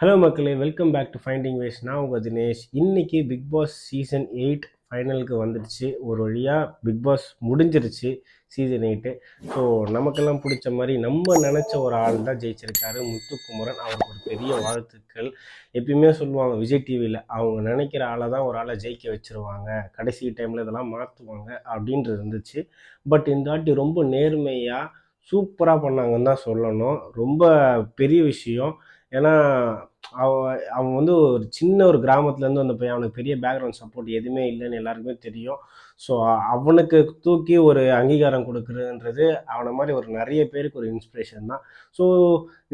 Hello மக்களே. Welcome back to finding ways நான் உங்கள் தினேஷ். இன்றைக்கி பிக் பாஸ் சீசன் எயிட் ஃபைனலுக்கு வந்துடுச்சு. ஒரு வழியாக பிக் பாஸ் முடிஞ்சிருச்சு சீசன் எயிட்டு ஸோ நமக்கெல்லாம் பிடிச்ச மாதிரி நம்ம நினச்ச ஒரு ஆள் தான் ஜெயிச்சிருக்காரு. முத்துக்குமரன். அவருக்கு ஒரு பெரிய வாழ்த்துக்கள். எப்பயுமே சொல்லுவாங்க விஜய் டிவியில் அவங்க நினைக்கிற ஆளை தான் ஒரு ஆளை ஜெயிக்க வச்சிருவாங்க. கடைசி டைமில் இதெல்லாம் மாற்றுவாங்க அப்படின்றது இருந்துச்சு. பட் இந்த வாட்டி ரொம்ப நேர்மையாக சூப்பராக பண்ணாங்கன்னு தான் சொல்லணும். ரொம்ப பெரிய விஷயம். ஏன்னா அவன் அவன் வந்து ஒரு சின்ன ஒரு கிராமத்துலேருந்து வந்த பையன் அவனுக்கு பெரிய பேக்ரவுண்ட் சப்போர்ட் எதுவுமே இல்லைன்னு எல்லாருக்குமே தெரியும். ஸோ அவனுக்கு தூக்கி ஒரு அங்கீகாரம் கொடுக்குறதுன்றது அவனை மாதிரி ஒரு நிறைய பேருக்கு ஒரு இன்ஸ்பிரேஷன் தான். ஸோ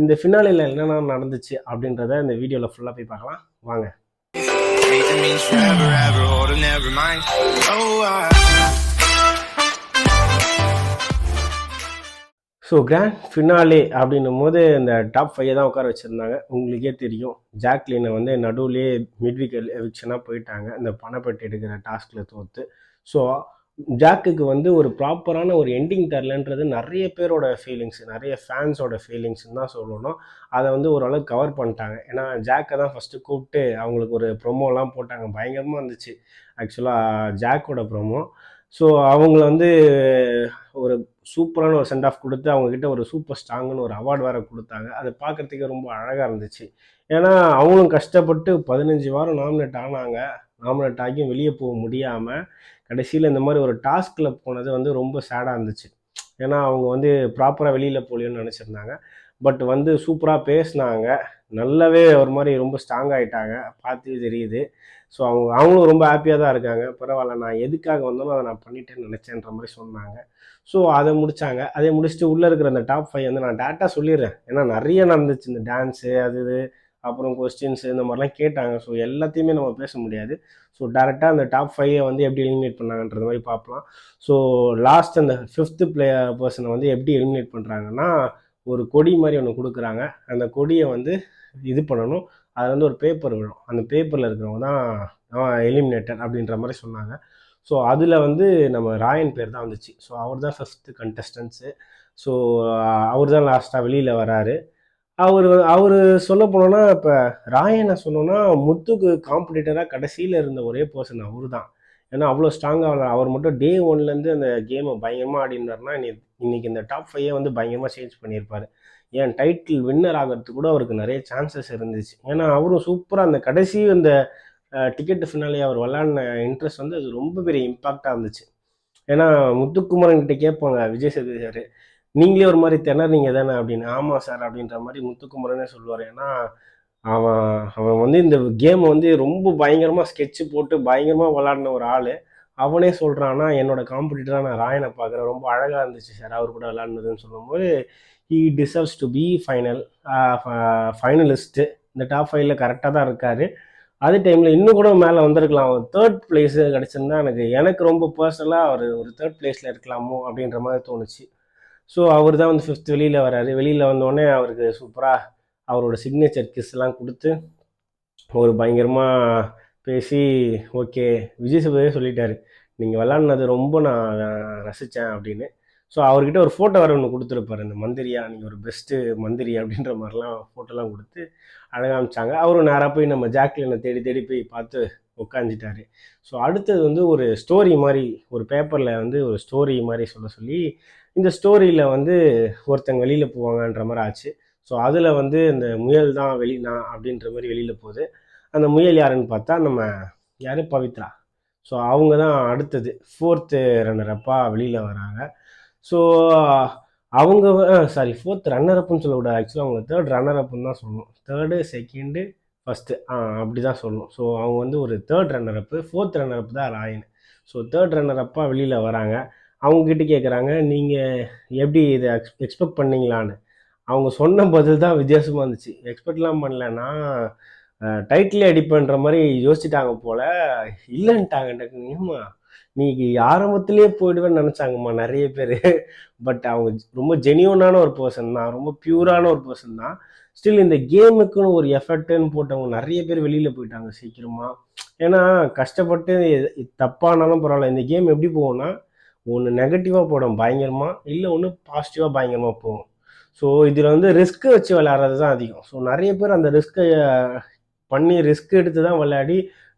இந்த ஃபினாலில் என்னென்ன நடந்துச்சு அப்படின்றத இந்த வீடியோவில் ஃபுல்லாக போய் பார்க்கலாம். வாங்க. ஸோ கிராண்ட் ஃபினாலே அப்படின்னும் போது இந்த டாப் ஃபைவ் தான் உட்கார வச்சுருந்தாங்க. உங்களுக்கே தெரியும். ஜாக்லினை வந்து நடுவுலேயே மிட்விக் எவிக்ஷனாக போயிட்டாங்க. இந்த பணப்பட்டு எடுக்கிற டாஸ்கில் தோற்று ஸோ ஜாக்குக்கு வந்து ஒரு ப்ராப்பரான ஒரு எண்டிங் தரலன்றது நிறைய பேரோட ஃபீலிங்ஸ் நிறைய ஃபேன்ஸோட ஃபீலிங்ஸ்னு தான் சொல்லணும். அதை வந்து ஓரளவுக்கு கவர் பண்ணிட்டாங்க. ஏன்னா ஜாக்கை தான் ஃபஸ்ட்டு கூப்பிட்டு அவங்களுக்கு ஒரு ப்ரொமோலாம் போட்டாங்க. பயங்கரமாக இருந்துச்சு. ஆக்சுவலாக ஜாக்கோட ப்ரொமோ ஸோ அவங்கள வந்து ஒரு சூப்பரான ஒரு சென்ட் ஆஃப் கொடுத்து அவங்கக்கிட்ட ஒரு சூப்பர் ஸ்ட்ராங்குன்னு ஒரு அவார்டு வேறு கொடுத்தாங்க. அதை பார்க்குறதுக்கு ரொம்ப அழகாக இருந்துச்சு. ஏன்னா அவங்களும் கஷ்டப்பட்டு பதினஞ்சு வாரம் நாமினேட் ஆனாங்க. நாமினேட் ஆகியும் வெளியே போக முடியாமல் கடைசியில் இந்த மாதிரி ஒரு டாஸ்கில் போனது வந்து ரொம்ப சேடாக இருந்துச்சு. ஏன்னா அவங்க வந்து ப்ராப்பராக வெளியில் போலியோன்னு நினச்சிருந்தாங்க. பட் வந்து சூப்பராக பேசினாங்க. நல்லாவே ஒரு மாதிரி ரொம்ப ஸ்ட்ராங் ஆகிட்டாங்க பார்த்து தெரியுது. ஸோ அவங்க அவங்களும் ரொம்ப ஹாப்பியாக தான் இருக்காங்க. பரவாயில்ல நான் எதுக்காக வந்தாலும் அதை நான் பண்ணிட்டேன்னு நினச்சேன்ற மாதிரி சொன்னாங்க. ஸோ அதை முடித்தாங்க அதை முடிச்சுட்டு உள்ளே இருக்கிற அந்த டாப் ஃபைவ் வந்து நான் டேட்டாக சொல்லிடுறேன். ஏன்னா நிறைய நடந்துச்சு. இந்த டான்ஸு அது இது அப்புறம் கொஸ்டின்ஸு இந்த மாதிரிலாம் கேட்டாங்க. ஸோ எல்லாத்தையுமே நம்ம பேச முடியாது. ஸோ டேரெக்டாக அந்த டாப் ஃபைவை வந்து எப்படி எலிமினேட் பண்ணாங்கன்றது மாதிரி பார்க்கலாம் ஸோ லாஸ்ட் அந்த ஃபிஃப்த்து பிளேயர் பர்சனை வந்து எப்படி எலிமினேட் பண்ணுறாங்கன்னா ஒரு கொடி மாதிரி ஒன்று கொடுக்குறாங்க. அந்த கொடியை வந்து இது பண்ணணும். அது வந்து ஒரு பேப்பர் விழும். அந்த பேப்பரில் இருக்கிறவங்க தான் எலிமினேட்டர் அப்படின்ற மாதிரி சொன்னாங்க. ஸோ அதில் வந்து நம்ம ராயன் பேர் தான் வந்துச்சு. ஸோ அவர் தான் ஃபஸ்ட்டு கண்டஸ்டன்ஸு ஸோ அவர் தான் லாஸ்ட்டாக வெளியில் வராரு. அவர் அவர் சொல்ல போனோன்னா இப்போ ராயனை சொன்னோன்னா முத்துக்கு காம்படிட்டராக கடைசியில் இருந்த ஒரே பர்சன் அவர் தான். ஏன்னா அவ்வளோ ஸ்ட்ராங்காக அவர் மட்டும் டே ஒன்லேருந்து அந்த கேமை பயங்கரமாக ஆடினார்னா இன்னைக்கு இந்த டாப் ஃபைவை வந்து பயங்கரமாக சேஞ்ச் பண்ணியிருப்பார். ஏன் டைட்டில் வின்னர் ஆகிறதுக்கு கூட அவருக்கு நிறைய சான்சஸ் இருந்துச்சு. ஏன்னா அவரும் சூப்பராக அந்த கடைசி அந்த டிக்கெட்டு ஃபினாலே அவர் விளாட்ன இன்ட்ரெஸ்ட் வந்து அது ரொம்ப பெரிய இம்பாக்டாக இருந்துச்சு. ஏன்னா முத்துக்குமரன் கிட்ட கேட்பாங்க விஜய் சேதுபதி சார் நீங்களே ஒரு மாதிரி திணறீங்க தானே? அப்படின்னு. ஆமாம் சார் அப்படின்ற மாதிரி முத்துக்குமரனே சொல்லுவார். ஏன்னா அவன் அவன் வந்து இந்த கேமை வந்து ரொம்ப பயங்கரமாக ஸ்கெட்சு போட்டு பயங்கரமாக விளாடின ஒரு ஆள். அவனே சொல்கிறான்னா என்னோட காம்படிட்டராக நான் ராயனை பார்க்குறேன். ரொம்ப அழகாக இருந்துச்சு சார் அவர் கூட விளாட்னதுன்னு சொல்லும்போது he deserves to be final finalist இந்த டாப் ஃபைவ்ல கரெக்டாக தான் இருக்கார். அதே டைமில் இன்னும் கூட மேலே வந்திருக்கலாம். அவர் தேர்ட் பிளேஸு கிடச்சிருந்தா எனக்கு எனக்கு ரொம்ப பர்சனலாக அவர் ஒரு தேர்ட் பிளேஸில் இருக்கலாமோ அப்படின்ற மாதிரி தோணுச்சு. ஸோ அவர் தான் வந்து ஃபிஃப்த் வெளியில் வராரு வெளியில் வந்தோடனே அவருக்கு சூப்பராக அவரோட சிக்னேச்சர் கிஸ்லாம் கொடுத்து ஒரு பயங்கரமாக பேசி ஓகே விஜய் சேதுபதியே சொல்லிட்டாரு. நீங்கள் விளாட்னது ரொம்ப நான் ரசித்தேன் அப்படின்னு. ஸோ அவர்கிட்ட ஒரு ஃபோட்டோ வேறு ஒன்று கொடுத்துருப்பாரு. இந்த மந்திரியா நீங்கள் ஒரு பெஸ்ட்டு மந்திரி அப்படின்ற மாதிரிலாம் ஃபோட்டோலாம் கொடுத்து அழகாமிச்சாங்க அவரும் நேராக போய் நம்ம ஜாக்லினை தேடி தேடி போய் பார்த்து உட்காந்துட்டாரு ஸோ அடுத்தது வந்து ஒரு ஸ்டோரி மாதிரி ஒரு பேப்பரில் வந்து ஒரு ஸ்டோரி மாதிரி சொல்ல சொல்லி இந்த ஸ்டோரியில் வந்து ஒருத்தங்க வெளியில் போவாங்கன்ற மாதிரி ஆச்சு. ஸோ அதில் வந்து இந்த முயல் தான் நான் அப்படின்ற மாதிரி வெளியில் போகுது. அந்த முயல் யாருன்னு பார்த்தா நம்ம யார்? பவித்ரா. ஸோ அவங்க தான் அடுத்தது ஃபோர்த்து ரன்னரப்பாக வெளியில் வராங்க. ஸோ அவங்க சாரி ஃபோர்த் ரன்னர் அப்புன்னு சொல்லக்கூடாது ஆக்சுவலாக அவங்க தேர்ட் ரன்னர் அப்புன்னு தான் சொல்லணும். தேர்டு செகண்டு ஃபஸ்ட்டு ஆ அப்படி தான் சொல்லணும். ஸோ அவங்க வந்து ஒரு third runner up fourth runner up தான் ராயன். ஸோ தேர்ட் ரன்னர் அப்பாக வெளியில் வராங்க. அவங்கக்கிட்ட கேட்குறாங்க நீங்கள் எப்படி இதை எக்ஸ்பெக்ட் பண்ணீங்களான்னு? அவங்க சொன்ன பதில் தான் வித்தியாசமாக இருந்துச்சு. எக்ஸ்பெக்ட்லாம் பண்ணலன்னா டைட்டிலே அடிப்பேன்ற மாதிரி யோசிச்சிட்டாங்க போல். இல்லைன்ட்டாங்க டக்குன்னு ஏம்மா நீ ஆரம்பத்திலே போயிடுவேன்னு நினச்சாங்கம்மா நிறைய பேர். பட் அவங்க ரொம்ப ஜெனியூனான ஒரு பர்சன் தான். ரொம்ப பியூரான ஒரு பர்சன் தான். ஸ்டில் இந்த கேமுக்குன்னு ஒரு எஃபர்ட்டுன்னு போட்டவங்க நிறைய பேர் வெளியில் போயிட்டாங்க சீக்கிரமாக ஏன்னா கஷ்டப்பட்டு தப்பானாலும் பரவாயில்ல. இந்த கேம் எப்படி போகும்னா ஒன்று நெகட்டிவாக போடும் பயங்கரமாக இல்லை ஒன்று பாசிட்டிவாக பயங்கரமாக போகும். ஸோ இதில் வந்து ரிஸ்க் வச்சு விளையாடுறது தான் அதிகம். ஸோ நிறைய பேர் அந்த ரிஸ்க்கை பண்ணி ரிஸ்க் எடுத்து தான் விளையாடி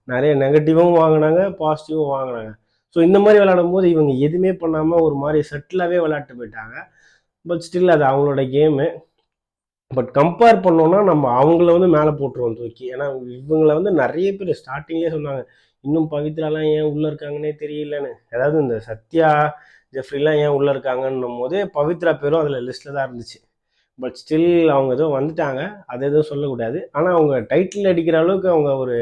நிறைய நெகட்டிவும் வாங்கினாங்க பாசிட்டிவும் வாங்கினாங்க. ஸோ இந்த மாதிரி விளையாடும் போது இவங்க எதுவுமே பண்ணாமல் ஒரு மாதிரி செட்டிலாகவே விளையாட்டு போயிட்டாங்க. பட் ஸ்டில் அது அவங்களோட கேமு பட் கம்பேர் பண்ணோன்னா நம்ம அவங்கள வந்து மேலே போட்டுருவோம் தூக்கி. ஏன்னா இவங்கள வந்து நிறைய பேர் ஸ்டார்டிங்லேயே சொன்னாங்க இன்னும் பவித்ராலாம் ஏன் உள்ளே இருக்காங்கன்னே தெரியலன்னு. அதாவது இந்த சத்யா ஜெஃப்ரிலாம் ஏன் உள்ளே இருக்காங்கன்னும் போது பவித்ரா பேரும் அதில் லிஸ்ட்டில் தான் இருந்துச்சு. பட் ஸ்டில் அவங்க ஏதோ வந்துட்டாங்க. அதை எதுவும் சொல்லக்கூடாது. ஆனால் அவங்க டைட்டில் அடிக்கிற அளவுக்கு அவங்க ஒரு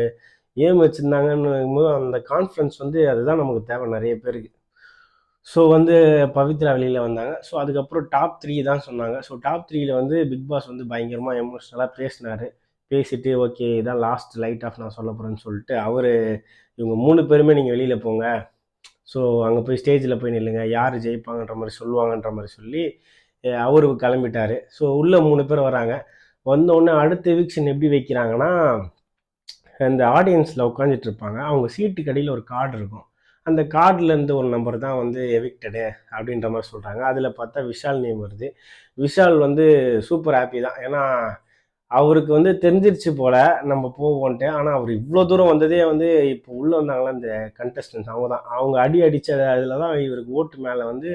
ஏம் வச்சுருந்தாங்கன்னு போது அந்த கான்ஃபிடன்ஸ் வந்து அதுதான் நமக்கு தேவை நிறைய பேருக்கு. ஸோ வந்து பவித்ரா வெளியில் வந்தாங்க. ஸோ அதுக்கப்புறம் டாப் த்ரீ தான் சொன்னாங்க. ஸோ டாப் த்ரீயில் வந்து பிக் பாஸ் வந்து பயங்கரமாக எமோஷ்னலாக பேசினார். பேசிட்டு ஓகே இதான் லாஸ்ட் லைட் ஆஃப் நான் சொல்ல போகிறேன்னு சொல்லிட்டு அவர் இவங்க மூணு பேருமே நீங்கள் வெளியில் போங்க. ஸோ அங்கே போய் ஸ்டேஜில் போய் நில்லுங்க. யார் ஜெயிப்பாங்கன்ற மாதிரி சொல்லுவாங்கன்ற மாதிரி சொல்லி அவரு கிளம்பிட்டார். ஸோ உள்ளே மூணு பேர் வராங்க. வந்தோடனே அடுத்த விக்ஷன் எப்படி வைக்கிறாங்கன்னா அந்த ஆடியன்ஸில் உட்காந்துட்டு இருப்பாங்க. அவங்க சீட்டு கடையில் ஒரு கார்டு இருக்கும். அந்த கார்டுலேருந்து ஒரு நம்பர் தான் வந்து எவிக்டடு அப்படின்ற மாதிரி சொல்கிறாங்க அதில் பார்த்தா விஷால் நேம் வருது. விஷால் வந்து சூப்பர் ஹாப்பி தான். ஏன்னா அவருக்கு வந்து தெரிஞ்சிருச்சு போல் நம்ம போவோன்ட்டு. ஆனால் அவர் இவ்வளோ தூரம் வந்ததே வந்து இப்போ உள்ளே வந்தாங்களே இந்த கண்டஸ்டன்ஸ் அவங்க தான். அவங்க அடி அடித்த அதில் தான் இவருக்கு ஓட்டு மேலே வந்து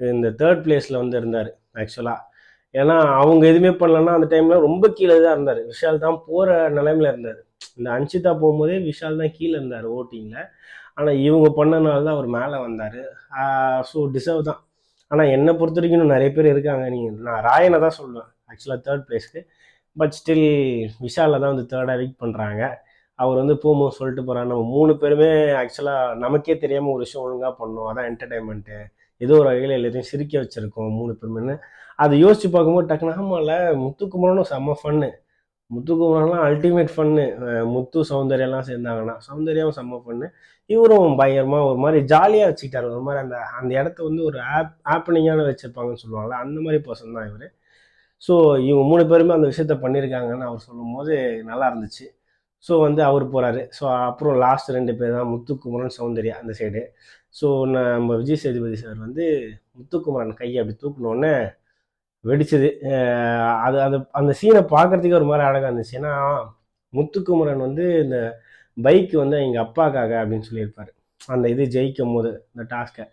இந்த தேர்ட் பிளேஸில் வந்து இருந்தார் ஆக்சுவலாக ஏன்னா அவங்க எதுவுமே பண்ணலன்னா அந்த டைமில் ரொம்ப கீழே தான் இருந்தார். விஷால் தான் போகிற நிலைமையில இருந்தார். இந்த அன்ஷிதா போகும்போதே விஷால் தான் கீழே இருந்தார் ஓட்டிங்கில் ஆனால் இவங்க பண்ணனால தான் அவர் மேலே வந்தார். ஸோ டிசர்வ் தான். ஆனால் என்னை பொறுத்த வரைக்கும் நிறைய பேர் இருக்காங்க. நீங்கள் நான் ராயனை தான் சொல்லுவேன் ஆக்சுவலாக தேர்ட் பிளேஸ்க்கு பட் ஸ்டில் விஷாலில் தான் வந்து தேர்டாக வீக் பண்ணுறாங்க அவர் வந்து போகும்போது சொல்லிட்டு போகிறாங்க நம்ம மூணு பேருமே ஆக்சுவலாக நமக்கே தெரியாமல் ஒரு விஷயம் ஒழுங்காக பண்ணோம். அதான் என்டர்டைன்மெண்ட்டு ஏதோ ஒரு வகையில் எல்லாத்தையும் சிரிக்க வச்சுருக்கோம் மூணு பேருமே அதை யோசிச்சு பார்க்கும்போது டக்குனு ஆமாம்ல முத்துக்குமரனும் செம்ம ஃபன்னு முத்துக்குமரன்லாம் அல்டிமேட் ஃபன்னு முத்து சௌந்தர்யெல்லாம் சேர்ந்தாங்கன்னா சௌந்தர்யாவும் செம்ம ஃபன்னு இவரும் பயங்கரமாக ஒரு மாதிரி ஜாலியாக வச்சுக்கிட்டாரு. ஒரு மாதிரி அந்த அந்த இடத்த வந்து ஒரு ஆப் ஆப்பனிங்கான வச்சுருப்பாங்கன்னு சொல்லுவாங்கள்ல அந்த மாதிரி பர்சன் தான் இவர். ஸோ இவங்க மூணு பேருமே அந்த விஷயத்த பண்ணியிருக்காங்கன்னு அவர் சொல்லும்போது நல்லா இருந்துச்சு. ஸோ வந்து அவர் போகிறாரு ஸோ அப்புறம் லாஸ்ட் ரெண்டு பேர் தான் முத்துக்குமரன் சௌந்தர்யா அந்த சைடு ஸோ நம்ம விஜய் சேதுபதி சார் வந்து முத்துக்குமரன் கையை அப்படி தூக்கினோடனே வெடிச்சது. அது அது அந்த சீனை பார்க்கறதுக்கே ஒரு மாதிரி அழகாக இருந்துச்சு. ஏன்னா முத்துக்குமரன் வந்து இந்த பைக் வந்து எங்கள் அப்பாக்காக அப்படின்னு சொல்லியிருப்பார். அந்த இது ஜெயிக்கும் போது இந்த டாஸ்க்கை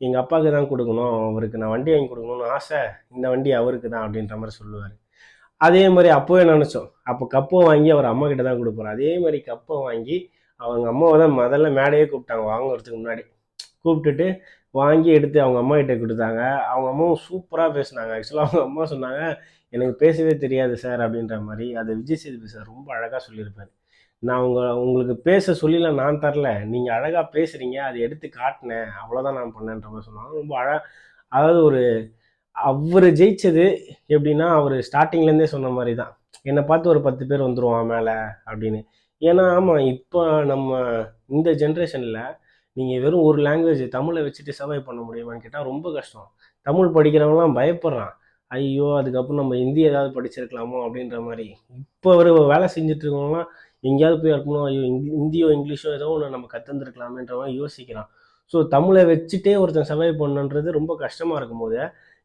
எங்கள் அப்பாவுக்கு தான் கொடுக்கணும் அவருக்கு நான் வண்டி வாங்கி கொடுக்கணும்னு ஆசை இந்த வண்டி அவருக்கு தான் அப்படின்ற மாதிரி சொல்லுவார். அதே மாதிரி அப்போவே நினச்சோம் அப்போ கப்பை வாங்கி அவர் அம்மா கிட்ட தான் கொடுப்பாரு அதே மாதிரி கப்பை வாங்கி அவங்க அம்மாவை தான் முதல்ல மேடையே கூப்பிட்டாங்க வாங்குறதுக்கு முன்னாடி. கூப்பிட்டுட்டு வாங்கி எடுத்து அவங்க அம்மா கிட்ட கொடுத்தாங்க. அவங்க அம்மாவும் சூப்பராக பேசினாங்க. ஆக்சுவலாக அவங்க அம்மா சொன்னாங்க எனக்கு பேசவே தெரியாது சார் அப்படின்ற மாதிரி. அது விஜய் சேதுபதி சார் ரொம்ப அழகாக சொல்லியிருப்பார். நான் உங்க உங்களுக்கு பேச சொல்லிலாம் நான் தரல. நீங்கள் அழகாக பேசுகிறீங்க அதை எடுத்து காட்டினேன் அவ்வளோதான் நான் பண்ணேன்ற மாதிரி சொன்னாங்க. ரொம்ப அழ அதாவது ஒரு அவர் ஜெயிச்சது எப்படின்னா அவர் ஸ்டார்டிங்லேருந்தே சொன்ன மாதிரி தான் என்னை பார்த்து ஒரு பத்து பேர் வந்துடுவான் மேலே அப்படின்னு. ஏன்னா ஆமாம் இப்போ நம்ம இந்த ஜென்ரேஷனில் நீங்கள் வெறும் ஒரு லாங்குவேஜ் தமிழை வச்சுட்டு சர்வை பண்ண முடியுமான்னு கேட்டால் ரொம்ப கஷ்டம். தமிழ் படிக்கிறவங்களாம் பயப்படுறான். ஐயோ அதுக்கப்புறம் நம்ம ஹிந்தி ஏதாவது படிச்சிருக்கலாமோ அப்படின்ற மாதிரி. இப்போ ஒரு வேலை செஞ்சுட்டு இருக்கவங்களாம் எங்கேயாவது போய் இருக்கணும் ஐயோ இந்தி ஹிந்தியோ இங்கிலீஷோ ஏதோ ஒன்று நம்ம கற்றுந்துருக்கலாமேன்ற மாதிரி யோசிக்கிறான். ஸோ தமிழை வச்சுட்டே ஒருத்தன் சர்வை பண்ணுன்றது ரொம்ப கஷ்டமாக இருக்கும்போது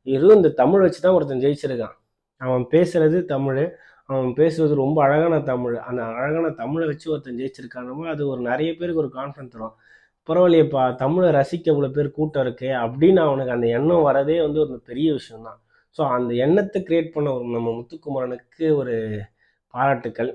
எதுவும் இந்த தமிழ் வச்சு தான் ஒருத்தன் ஜெயிச்சிருக்கான். அவன் பேசுறது தமிழ் அவன் பேசுறது ரொம்ப அழகான தமிழ். அந்த அழகான தமிழை வச்சு ஒருத்தன் ஜெயிச்சிருக்கானமோ அது ஒரு நிறைய பேருக்கு ஒரு கான்ஃபிடன்ஸ் தரும். பரவாயில்லையப்பா தமிழை ரசிக்க இவ்வளோ பேர் கூட்டம் இருக்கு அப்படின்னு அவனுக்கு அந்த எண்ணம் வரதே வந்து ஒரு பெரிய விஷயம் தான் ஸோ அந்த எண்ணத்தை கிரியேட் பண்ண ஒரு நம்ம முத்துக்குமரனுக்கு ஒரு பாராட்டுக்கள்.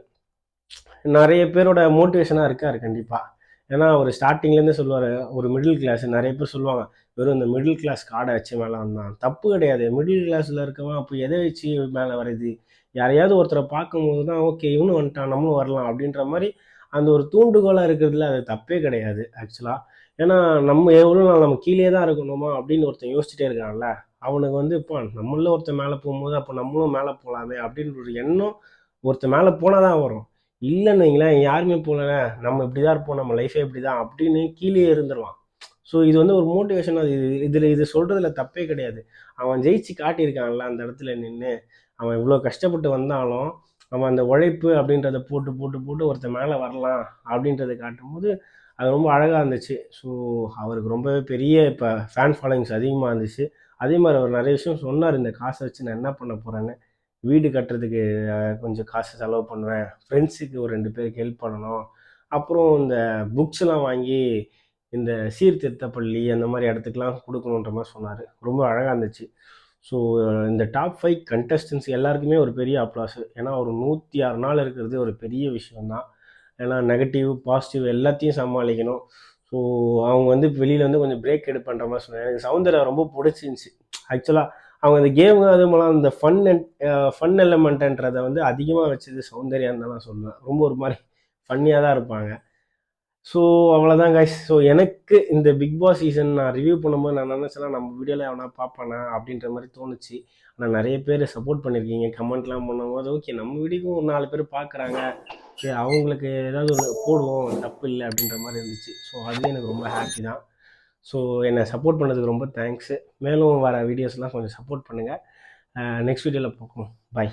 நிறைய பேரோட மோட்டிவேஷனாக இருக்கார் கண்டிப்பாக ஏன்னா அவர் ஸ்டார்டிங்லேருந்து சொல்லுவார் ஒரு மிடில் கிளாஸ் நிறைய பேர் சொல்லுவாங்க வெறும் இந்த மிடில் கிளாஸ் கார்டை வச்சு மேலே வந்தான். தப்பு கிடையாது. மிடில் கிளாஸில் இருக்கவன் அப்போ எதை வச்சு மேலே வருது? யாரையாவது ஒருத்தரை பார்க்கும்போது தான் ஓகே இவனும் வந்துட்டான் நம்மளும் வரலாம். அப்படின்ற மாதிரி அந்த ஒரு தூண்டுகோலாக இருக்கிறதுல அது தப்பே கிடையாது ஆக்சுவலாக ஏன்னா நம்ம எவ்வளோ நாள் நம்ம கீழே தான் இருக்கணுமா? அப்படின்னு ஒருத்தன் யோசிச்சுட்டே இருக்கான்ல. அவனுக்கு வந்து இப்போ நம்மள ஒருத்தன் மேலே போகும்போது அப்போ நம்மளும் மேலே போகலாமே அப்படின்ற ஒரு எண்ணம் ஒருத்தன் மேலே போனால் தான் வரும். இல்லைன்னு வைங்களேன் யாருமே போகல நம்ம இப்படி தான் இருப்போம் நம்ம லைஃபே இப்படி தான் அப்படின்னு கீழே இருந்துருவான். ஸோ இது வந்து ஒரு மோட்டிவேஷன் அது. இது இதில் இது சொல்கிறதுல தப்பே கிடையாது. அவன் ஜெயிச்சு காட்டியிருக்கான்ல அந்த இடத்துல நின்று அவன் இவ்வளோ கஷ்டப்பட்டு வந்தாலும் அவன் அந்த உழைப்பு அப்படின்றத போட்டு போட்டு போட்டு ஒருத்தன் மேலே வரலாம் அப்படின்றத காட்டும்போது அது ரொம்ப அழகாக இருந்துச்சு. ஸோ அவருக்கு ரொம்பவே பெரிய இப்போ ஃபேன் ஃபாலோயிங்ஸ் அதிகமாக இருந்துச்சு. அதே மாதிரி அவர் நிறைய விஷயம் சொன்னார் இந்த காசை வச்சு நான் என்ன பண்ண போகிறேன்னு வீடு கட்டுறதுக்கு கொஞ்சம் காசு செலவு பண்ணுவேன். ஃப்ரெண்ட்ஸுக்கு ஒரு ரெண்டு பேருக்கு ஹெல்ப் பண்ணணும். அப்புறம் இந்த புக்ஸ்லாம் வாங்கி இந்த சீர்திருத்த பள்ளி அந்த மாதிரி இடத்துக்குலாம் கொடுக்கணுன்ற மாதிரி சொன்னார். ரொம்ப அழகாக இருந்துச்சு. ஸோ இந்த டாப் ஃபைவ் கண்டஸ்டன்ஸ் எல்லாருக்குமே ஒரு பெரிய அப்ளாஸ் ஏன்னா ஒரு நூற்றி ஆறு நாள் இருக்கிறது ஒரு பெரிய விஷயம்தான் ஏன்னா நெகட்டிவ் பாசிட்டிவ் எல்லாத்தையும் சமாளிக்கணும். ஸோ அவங்க வந்து வெளியில் வந்து கொஞ்சம் பிரேக் பண்ணுற மாதிரி சொன்னாங்க எனக்கு சவுந்தர்யா ரொம்ப பிடிச்சிருந்துச்சி. ஆக்சுவலாக அவங்க அந்த கேமு அது மூலம் அந்த ஃபன் ஃபன் எலமெண்ட்ன்றதை வந்து அதிகமாக வச்சது சௌந்தர்யான்னு தான் நான் சொல்லுவேன். ரொம்ப ஒரு மாதிரி ஃபன்னியாக தான் இருப்பாங்க. ஸோ அவ்வளோதான் காய்ஸ் ஸோ எனக்கு இந்த பிக் பாஸ் சீசன் நான் ரிவ்யூ பண்ணும்போது நான் நினச்சேன்னா நம்ம வீடியோவில் எவனா பார்ப்பானா அப்படின்ற மாதிரி தோணுச்சு. ஆனால் நிறைய பேர் சப்போர்ட் பண்ணியிருக்கீங்க கமெண்ட்லாம் பண்ணும்போது ஓகே நம்ம வீடியோக்கும் ஒரு நாலு பேர் பார்க்குறாங்க. சரி அவங்களுக்கு ஏதாவது ஒன்று போடுவோம் தப்பு இல்லை அப்படின்ற மாதிரி இருந்துச்சு. ஸோ அதுவே எனக்கு ரொம்ப ஹாப்பி தான். ஸோ என்னை சப்போர்ட் பண்ணதுக்கு ரொம்ப தேங்க்ஸு மேலும் வர வீடியோஸ்லாம் கொஞ்சம் சப்போர்ட் பண்ணுங்கள் நெக்ஸ்ட் வீடியோவில் பார்க்கணும் பாய்